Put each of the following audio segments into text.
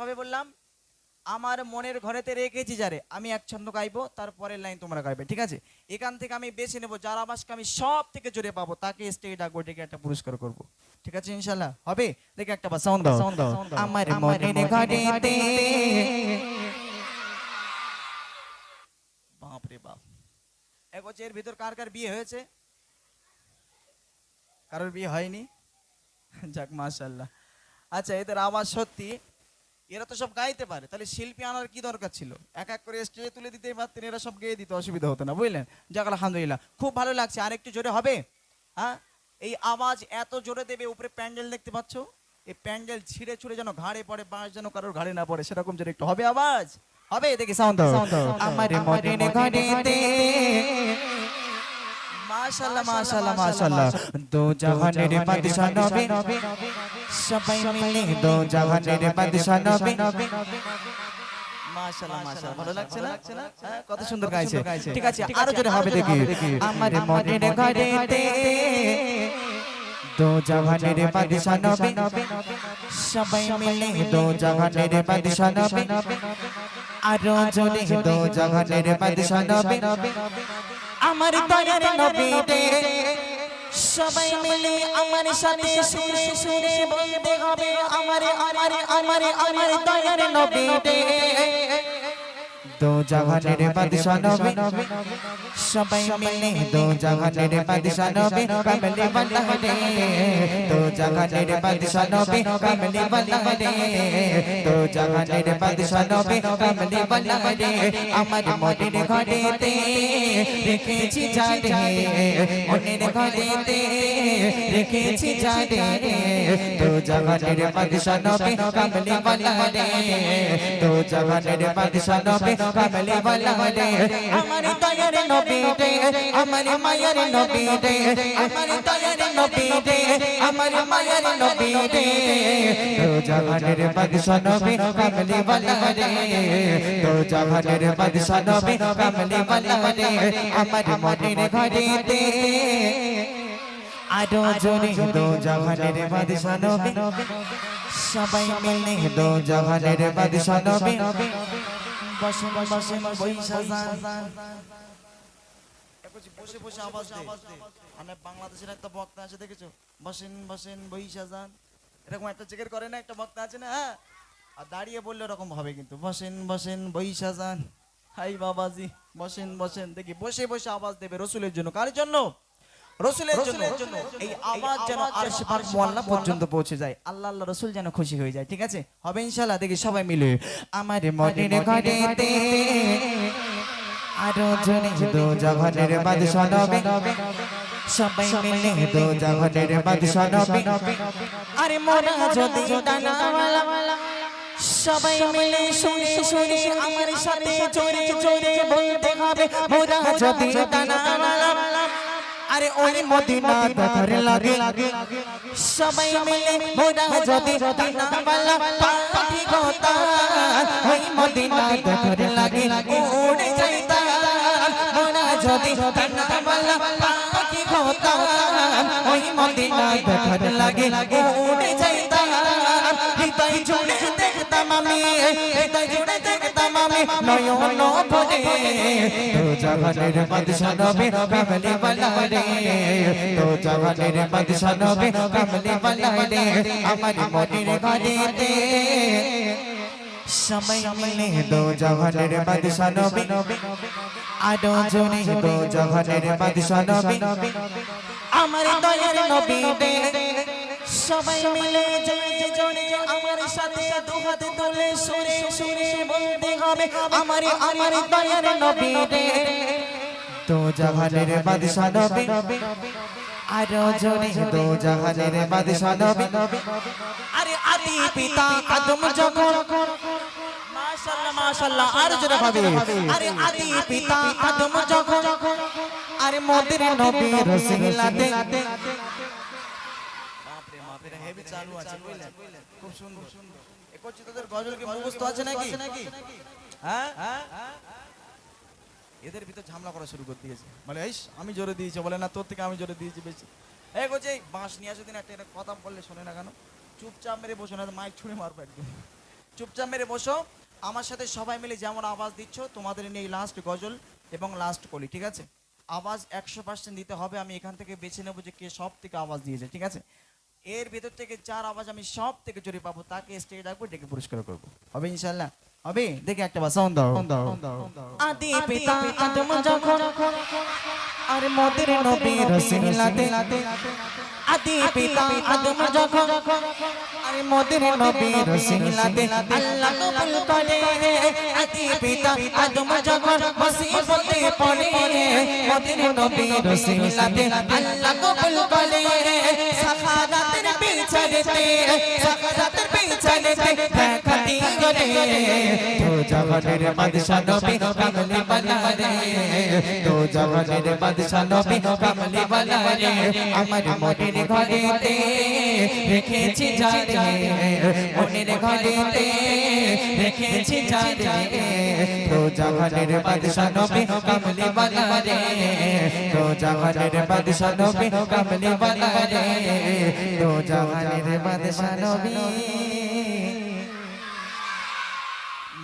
হবে বললাম আমার মনের ঘরেতে রেখেছি যারে আমি এক ছন্দ গাইবো তারপরের লাইন তোমরা গাইবে ঠিক আছে? এখান থেকে আমি বেছে নেব যার আবাসকে আমি সব থেকে জোরে পাবো তাকে স্টেজ ডাকবো ডেকে একটা পুরস্কার করব। ঠিক আছে ইনশাল্লাহ হবে? দেখে একটা বা সাউন্ড দাও। সাউন্ড দাও আমার মনের ঘরেতে। বাপ রে বাপ। এক বছরের ভিতর কার কার বিয়ে হয়েছে? কারোর বিয়ে হয়নি? যাক মাশাল্লাহ আচ্ছা এদের আওয়াজ সত্যি? এরা তো সব গাইতে পারে। তাহলে শিল্পী আনার কি দরকার ছিল? এক এক করে স্টেজে তুলে দিতেই পারতেন এরা সব গেয়ে দিতে অসুবিধা হতো না বুঝলেন? যাক আলহামদুলিল্লাহ। খুব ভালো লাগছে। আর একটু জোরে হবে? হ্যাঁ? এই আওয়াজ এত জোরে দেবে উপরে প্যান্ডেল দেখতে পাচ্ছ? এই প্যান্ডেল ছিঁড়ে ছুড়ে যেন ঘাড়ে পড়ে বাঁশ যেন কারোর ঘাড়ে না পড়ে সেরকম জোরে একটু হবে আওয়াজ? হবে? দেখি সাউন্ড আমার মনের ঘরেতে মাশাআল্লাহ মাশাআল্লাহ মাশাআল্লাহ দো জাহানের বাদশা নবী। সবাই মিলে দো জাহানের বাদশা নবী। হ্যাঁ, কত সুন্দর গাইছে। ঠিক আছে আরও জোরে হবে দেখি। আমার মনের ঘরেতে দো জাহানের বাদশা নবী। সবাই মিলে দো জাহানের বাদশা নবী। আরও জোরে দো জাহানের বাদশা নবী। আমার দয়ার নবী রে সবাই মিলে আমার সাথে সুরে সুরে বলতে হবে আমার আমার আমার আমার দয়ার নবী দো জাহানের বাদশা নবী। সবাই মিলে দো জাহানের বাদশা নবী। কামলি বালা রে দো জাহানের বাদশা নবী। কামলি বালা রে দো জাহানের বাদশা নবী। কামলি বালা রে আমার মনের ঘরেতে রেখেছি জানে মনের ঘরেতে রেখেছি জানে দো জাহানের বাদশা নবী। কামলি বালা রে দো। জাহানের বাদশা নবী। কামলি বালা আমার দয়ার নবী রে আমার মায়ের নবী রে আমার দয়ার নবী রে আমার মায়ের নবী রে দো জাহানের বাদশা নবী কামলি বালা রে জাহানের বাদশা নবী কামলি বালা আমার মনের ঘরেতে আরও জোরে দো জাহানের বাদশা নবী, সবাই মিলে দো জাহানের বাদশা নবী বসেন বসেন বৈশা যান বসে বসে আওয়াজ দে। মানে বাংলাদেশের একটা বক্তা আছে দেখেছ? বসেন বসেন বৈশা যান এরকম একটা চেকের করে না একটা বক্তা আছে না হ্যাঁ? আর দাঁড়িয়ে বললে ওরকম হবে কিন্তু। বসেন বসেন বৈশা যান হাই বাবাজি বসেন বসেন। দেখি বসে বসে আওয়াজ দেবে রসুলের জন্য। কার জন্য? রসুলের জন্য এই আওয়াজ যেন আরশ পাক মোয়াল্লা পর্যন্ত পৌঁছে যায়। আল্লাহ আল্লাহ রসুল যেন খুশি হয়ে যায় ঠিক আছে? হবে ইনশাআল্লাহ দেখি সবাই মিলে। আমার মনের ঘরেতে আরও জনে দো জাহানের বাদশা নবী সবাই মিলে দো জাহানের বাদশা নবী আরে মোরা যদি ডানাওয়ালা সবাই মিলে শুনে শুনে আমার সাথে জোরে জোরে বলতে হবে মোরা যদি ডানাওয়ালা আরে ওই মদিনা দেখার লাগে। সবাই মিলে মোরা যদি ডানাওয়ালা পাখি গোতা ওই মদিনা দেখার লাগে। উড়ে যাইতা মোরা যদি ডানাওয়ালা পাখি গোতা ওই মদিনা দেখার লাগে। উড়ে যাইতা হৃদয় জুড়ে দেখতাম আমি। হৃদয় নয়ন ভরে তো জাহানের বাদশা নবী কামলি বালা রে তো জাহানের বাদশা নবী কামলি বালা রে আমার মনের ঘরেতে সময় মিলে দো জাহানের বাদশা নবী আরও জনে দো জাহানের বাদশা নবী আমার দয়ার নবী রে সবাই মিলে জয় জয় আমার সাথে দুহাত তুলে সুরে সুরে বলতে হবে আমার আমার দয়ার নবী রে। তো জাহানের বাদশা নবী। আরও জনে দো জাহানের বাদশা নবী। আরে আদি পিতা আদম যখন মাশাআল্লাহ মাশাআল্লাহ আর জোরে ভাবে। আরে আদি পিতা আদম যখন আরে মোদের নবী রসুলাতে চালু আছে বুঝলেন? খুব সুন্দর। একচ্ছি তোদের গজল কি মুখস্থ আছে নাকি? হ্যাঁ? এদের ভিতর ঝামেলা করা শুরু করে দিয়েছে। বলে ইস আমি জোরে দিয়েছি বলে না তোর থেকে আমি জোরে দিয়েছি বেশি। এই গো এই বাঁশ নিয়ে আসো দিন একটা এটা কথা বললে শোনে না কেন? চুপচাপ মেরে বসো না মাইক ছুঁড়ে মারবো একদম। চুপচাপ মেরে বসো আমার সাথে সবাই মিলে যেমন আওয়াজ দিচ্ছ তোমাদের নিয়ে লাস্ট গজল এবং লাস্ট কলি ঠিক আছে? আওয়াজ একশো পার্সেন্ট দিতে হবে আমি এখান থেকে বেছে নেব যে কে সব থেকে আওয়াজ দিয়েছে ঠিক আছে? এর ভিতর থেকে যার আওয়াজ আমি সব থেকে জোরে পাবো তাকে স্টেজ রাখব ডেকে পুরস্কার করব হবে ইনশাল্লাহ হবে দেখে একটা বাসা সাউন্ড দাও আদি পিতা আদম যখন আর মদের নবী রসিলাতে আদি পিতা আদম যখন আর মোদের নবীর সিলাতে আল্লাহ কবুল করে। আদি পিতা আদম যখন মুসিবতে পড়ে। মোদের নবীর সিলাতে আল্লাহ কবুল করে। সাখারাতের বিচারেতে সাখারাতের বিচারেতে দেখাতি করে তো তো জগতের বাদশা নবী কামলি বালা রে আমার তো জগতের বাদশা নবী কামলি তো জগতের বাদশা নবী কামলি বালা রে তো বাদশা নবী।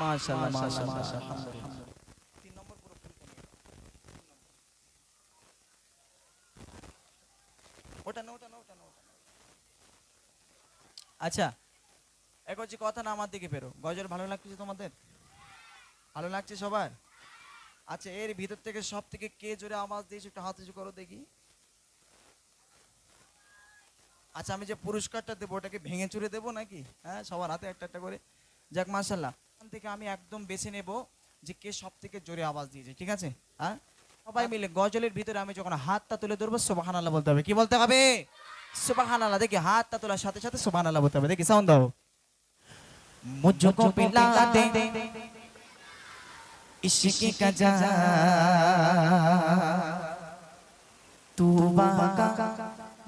মাশাআল্লাহ মাশাআল্লাহ মাশাআল্লাহ। আচ্ছা এক হচ্ছে কথা না আমার দিকে ফেরো। গজল ভালো লাগছে তোমাদের? ভালো লাগছে সবার? আচ্ছা এর ভিতর থেকে সব থেকে কে জোরে আওয়াজ দিয়েছে একটু হাত উঁচু করো দেখি। আচ্ছা আমি যে পুরস্কারটা দেবো, ওটাকে ভেঙে চুরে দেব নাকি? হ্যাঁ সবার হাতে একটা একটা করে। যাক মাসাল্লাহ এখান থেকে আমি একদম বেছে নেব যে কে সব থেকে জোরে আওয়াজ দিয়েছে, ঠিক আছে? হ্যাঁ? সবাই মিলে গজলের ভিতরে আমি যখন হাতটা তুলে ধরবো সোবাহান আল্লাহ বলতে হবে। কি বলতে হবে? সোবাহান আল্লাহ দেখি হাতটা তোলার সাথে সাথে সোবাহান আল্লাহ বলতে হবে। দেখি সাউন্ড দাও। মুঝকো পিলা দে। ইশকে কাজা তু বাকা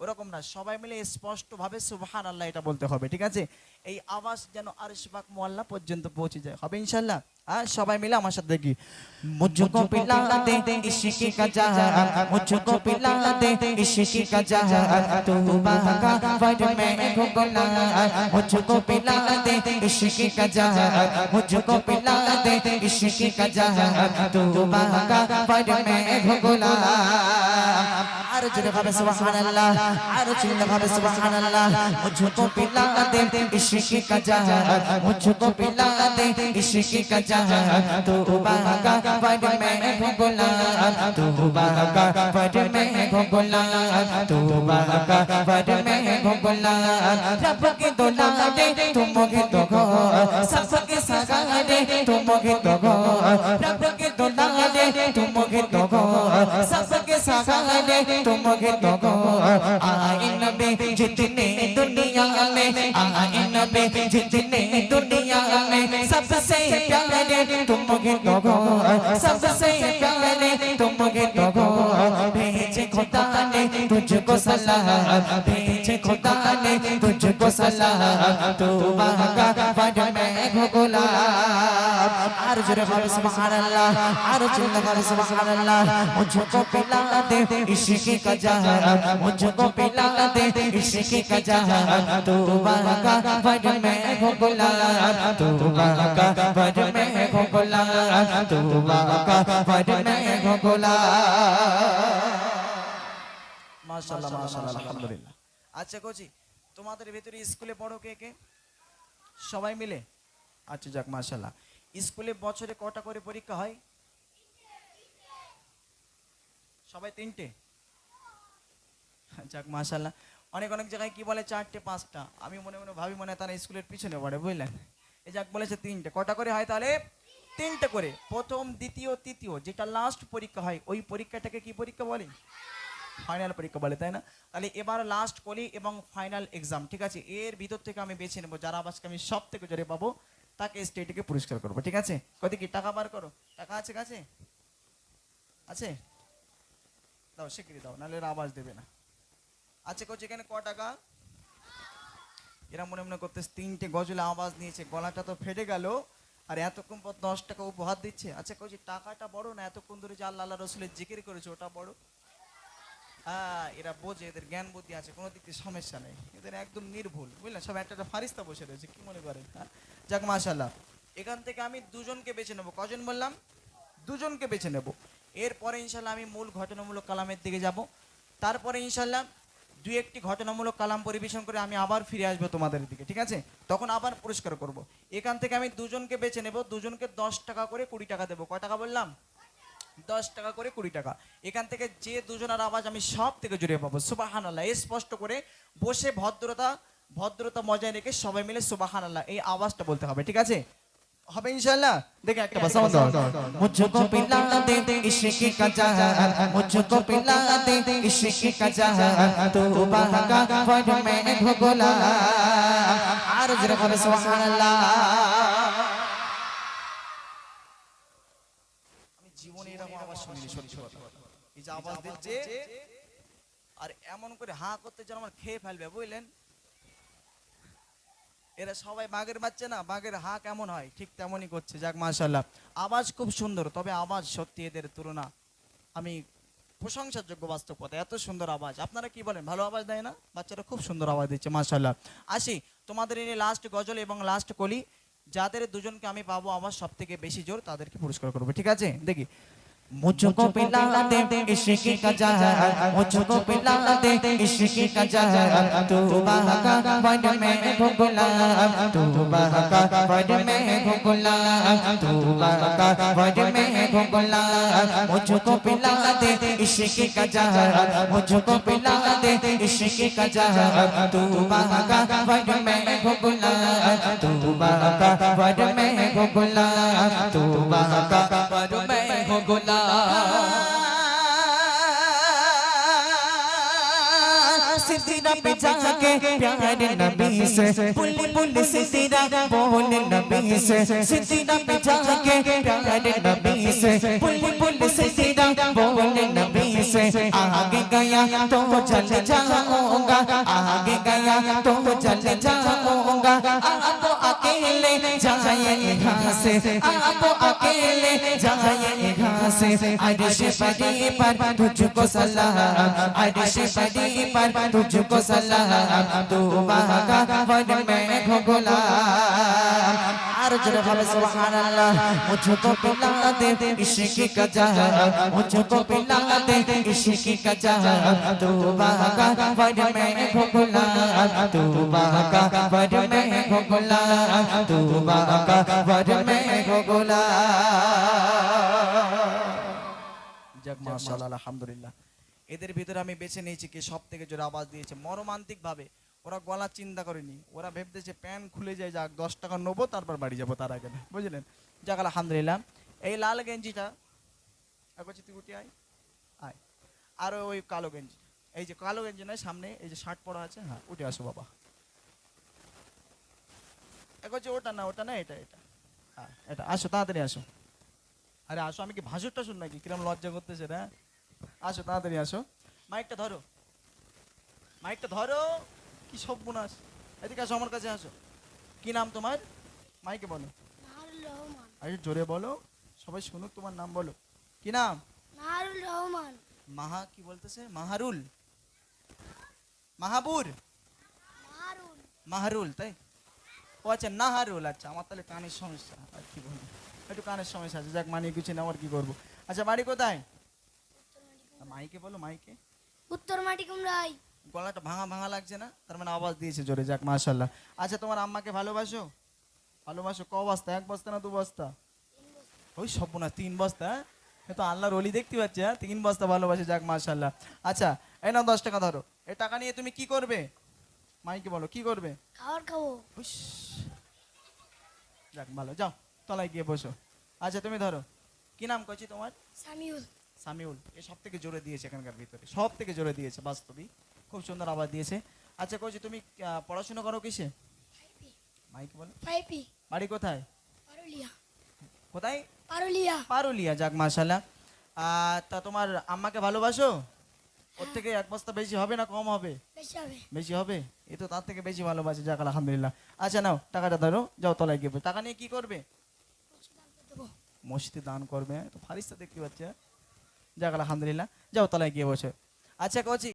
ওরকম না, সবাই মিলে স্পষ্টভাবে সুবহান আল্লাহ এটা বলতে হবে, ঠিক আছে? এই আওয়াজ যেন আর শিবাক মোয়াল্লা পর্যন্ত পৌঁছে যায়। হবে ইনশাল্লাহ আর হ্যাঁ, সবাই মিলে আমার সাথে দেখি। মুঝকো পিলা দে আরো জোরে ভাবে সুবহানাল্লাহ আরো জোরে ভাবে সুবহানাল্লাহ मुझको पिला दे इश्क का जहां मुझको पिला दे इश्क का जहां तू बाका वर मैं हो गुलाम तू बाका वर मैं हो गुलाम तू बाका वर मैं हो गुलाम रब की दुला दे तुम मुझे तो गो सबके सगा दे तुम मुझे तो गो रब की दुला दे तुम मुझे तो गो सबके सगा दे तुम मुझे तो गो आए नबी जितने दुनिया में आए नबी जितने दुनिया में सबसे प्यारे तुम मुझे तो गो सबसे प्यारे तुम मुझे तो गो भेजे खुदा ने तुझको सलाह भेजे खुदा ने तुझको सलाह तू बागा वर मैं हो गुलाम আরো জোরে সুবহানাল্লাহ। আরও সুবহানাল্লাহ। পিলা দে ইশকে কা পিলা দে ইশকে কা তোবা কা ফজ মে তোবা কা ফজ মে তোবা কা ফজ মে মাশাআল্লাহ মাশাআল্লাহ। আলহামদুলিল্লাহ। আচ্ছা কোচি তোমাদের ভিতরে স্কুলে পড়ো কে কে? সবাই মিলে? আচ্ছা যাক মাশাআল্লাহ। স্কুলে বছরে কটা করে পরীক্ষা হয়? সবাই তিনটে? যাক, মাশাআল্লাহ। অনেক অনেক জায়গায় কি বলে চারটে, পাঁচটা? আমি মনে মনে ভাবি মনে তারা স্কুলের পিছনে পড়ে, বুঝলেন? এই যাক, বলেছে তিনটে। কটা করে হয় তাহলে? তিনটে করে। প্রথম, দ্বিতীয়, তৃতীয়, যেটা লাস্ট পরীক্ষা হয়, ওই পরীক্ষাটাকে কি পরীক্ষা বলে? ফাইনাল পরীক্ষা বলে, তাই না? তাহলে এবার লাস্ট কলি এবং ফাইনাল এক্সাম ঠিক আছে? এর ভিতর থেকে আমি বেছে নেব, যারা আবাসকে আমি সব থেকে জোরে পাবো। তাকে স্টেটকে পুরস্কার করব, ঠিক আছে? কত কি টাকা বার করো। টাকা আছে, কাছে? আছে? দাও, স্বীকৃতি দাও, নাহলে আওয়াজ দেবে না। আচ্ছা কোচ এখানে ক টাকা? এরা মনে মনে করতে তিনটে গজলে আওয়াজ নিয়েছে, গলাটা তো ফেটে গেল, আর এতক্ষণ পর দশ টাকা উপহার দিচ্ছে। আচ্ছা কইছি টাকাটা বড় না, এতক্ষণ ধরে যে আল্লাহ রসুলের জিকির করেছে, ওটা বড়। এরা বোঝে, এদের জ্ঞান বুদ্ধি আছে, কোনো দিক থেকে সমস্যা নেই। এদের একদম নির্ভুল, বুঝলেন? সব একটা একটা ফারিস্তা বসে রয়েছে, কি মনে করেন? হ্যাঁ? যাক মাশাল্লাহ এখান থেকে আমি দুজনকে বেছে নেব। কজন বললাম? দুজনকে বেছে নেব। এরপরে ইনশাল্লাহ আমি মূল ঘটনামূলক কালামের দিকে যাব। তারপরে ইনশাল্লাহ দু একটি ঘটনামূলক কালাম পরিবেশন করে আমি আবার ফিরে আসব তোমাদের দিকে, ঠিক আছে? তখন আবার পুরস্কার করব। এখান থেকে আমি দুজনকে বেছে নেব। দুজনকে দশ টাকা করে কুড়ি টাকা দেবো। কয় টাকা বললাম? দশ টাকা করে কুড়ি টাকা এখান থেকে যে দুজনের আওয়াজ আমি সব থেকে জুড়ে পাবো সুবাহান আল্লাহ স্পষ্ট করে বসে ভদ্রতা ভদ্রতা বজায় রেখে সবাই মিলে সুবাহান আল্লাহ এই আওয়াজটা বলতে হবে ঠিক আছে হবে ইনশাল্লাহ দেখে একটা বাসা मुझको पिला दे इश्क का जहान मुझको पिला दे इश्क का जहान तू बहका फट में भगोला আর জোরে বলে সুবহানাল্লাহ সত্যি কথা। এই যে আওয়াজ দিচ্ছে আর এমন করে হাঁ করতে যেন আমার খেয়ে ফেলবে বুঝলেন? এরা সবাই বাঘের বাচ্চা না বাঘের হা কেমন হয়? ঠিক তেমনই করছে যাক মাশাল্লাহ আওয়াজ খুব সুন্দর তবে আওয়াজ সত্যি এদের তুলনা। আমি প্রশংসার যোগ্য বাস্তব কথা এত সুন্দর আওয়াজ। আপনারা কি বলেন ভালো আওয়াজ দেয় না? বাচ্চারা খুব সুন্দর আওয়াজ দিচ্ছে মাশাল্লাহ আসি তোমাদের এনে লাস্ট গজল এবং লাস্ট কলি যাদের দুজনকে আমি পাবো আওয়াজ সব থেকে বেশি জোর তাদেরকে পুরস্কার করব ঠিক আছে? দেখি। मुझको पिला दे इश्क का जहान मुझको पिला दे इश्क का जहान तू बहका फट में भगोला। तू बहका फट में भगोला। तू बहका फट में भगोला। मुझको पिला दे इश्क का जहान मुझको पिला दे इश्क का जहान तू बहका फट में भगोला। तू बहका फट में भगोला। तू बहका फट में भगोला सिद्दीरा पे जाके प्यारे नबी से पुल पुल सिद्दीरा बोल नबी से सिद्दीरा पे जाके प्यारे नबी से पुल पुल सिद्दीरा बोल नबी से आगे गया तो चल जाऊंगा आगे गया तो चल जाऊंगा आपको अकेले जाए यहाँ से आप अकेले जाए यहाँ से अर्श पदी पर तुझको सलाह। अर्श पदी पर तुझको सलाह। तू बहका वन में घोगला अर्ज भव सुभान अल्लाह मुझको पिला दे इश्क का जहां मुझको पिला दे इश्क का जहां तू बहका वन में घोगला तू बहका वन में घोगला तू बहका वन में घोगला যাক মাশাআল্লাহ আলহামদুলিল্লাহ এদের ভিতরে আমি বেছে নিয়েছি কে সব থেকে জোরে আওয়াজ দিয়েছে মর্মান্তিক ভাবে ওরা গলা চিন্তা করেনি। ওরা ভেবতেছে প্যান খুলে যায়, যাক, দশ টাকা নেব, তারপর বাড়ি যাব তার আগে। বুঝলেন? যাক, আলহামদুলিল্লাহ। এই লাল গেঞ্জিটা একবার তুই উঠে আয়। আয়। আর ওই কালো গেঞ্জি। এই যে কালো গেঞ্জি নয়, সামনে এই যে শার্ট পরা আছে হ্যাঁ উঠে আসো বাবা। যে ওটা না ওটা না, এটা এটা। হ্যাঁ এটা, আসো, তাড়াতাড়ি আসো। আরে আসো, আমি কি ভাসুরটা শুন নাকি? কিরম লজ্জা করতেছে, না? আসো, তাড়াতাড়ি আসো। মাইকটা ধরো। মাইকটা ধরো। কি সব বোনাস। এদিকে আসো আমার কাছে আসো। কি নাম তোমার? মাইকে বলো। আরে জোরে বলো। সবাই শুনুক তোমার নাম বলো। কি নাম? নাহারুল রহমান। মাহা কি বলতেছে? মাহারুল। মাহাবুর? মাহারুল। তাই? ও আচ্ছা নাহারুল। আচ্ছা আমার তাহলে কানের সমস্যা। আর কি বলব? একটু কানের সমস্যা আছে। যাক মানিয়ে গুছিয়ে নেওয়ার কি করব? আচ্ছা বাড়ি কোথায়? মাইকে বলো মাইকে। উত্তর মাটি কুমড়াই গলাটা ভাঙা ভাঙা লাগছে না? তার মানে আওয়াজ দিয়েছে জোরে যাক মাশাল্লাহ আচ্ছা তোমার আম্মাকে ভালোবাসো? ভালোবাসো ক বস্তা? এক বস্তা না দু বস্তা? ওই সব না তিন বস্তা হ্যাঁ? এ তো আল্লাহর অলি দেখতে পাচ্ছি হ্যাঁ? তিন বস্তা ভালোবাসে যাক মাশাল্লাহ আচ্ছা এই নাও দশ টাকা ধরো। এই টাকা নিয়ে তুমি কি করবে? মাইকে বলো কি করবে? খাবার খাব। যাক ভালো যাও তলায় গিয়ে বসো। আচ্ছা তুমি ধরো। কি নাম করছি তোমার? সামিউল। সামিউল এ সব থেকে জোরে দিয়েছে এখানকার ভিতরে সব থেকে জোরে দিয়েছে বাস্তবিক খুব সুন্দর আওয়াজ দিয়েছে। আচ্ছা কইছি তুমি পড়াশোনা করো কিসে? মাইক বলো। বাড়ি কোথায়? পারুলিয়া। কোথায়? পারুলিয়া। পারুলিয়া যাক মাশাল্লাহ তা তোমার আম্মাকে ভালোবাসো? ওর থেকে এক বস্তা বেশি হবে না কম হবে? বেশি হবে। এ তো তার থেকে বেশি ভালোবাসে যাক আলহামদুলিল্লাহ। আচ্ছা নাও টাকাটা ধরো যাও তলায় গিয়ে বসো। টাকা নিয়ে কি করবে? মসজিদে দান করবে। তো ফারিস্তা দেখতে পাচ্ছে। যাক আলহামদুলিল্লাহ। যাও তলায় গিয়ে বসে। আচ্ছা কচি